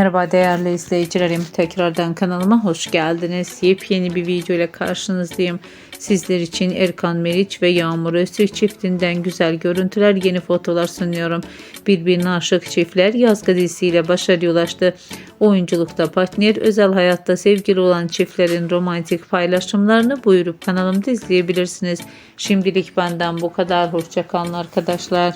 Merhaba değerli izleyicilerim. Tekrardan kanalıma hoş geldiniz. Yepyeni bir video ile karşınızdayım. Sizler için Erkan Meriç ve Yağmur Öztürk çiftinden güzel görüntüler, yeni fotolar sunuyorum. Birbirine aşık çiftler Yazgı dizisiyle başarıya ulaştı. Oyunculukta partner, özel hayatta sevgili olan çiftlerin romantik paylaşımlarını buyurup kanalımda izleyebilirsiniz. Şimdilik benden bu kadar. Hoşçakalın arkadaşlar.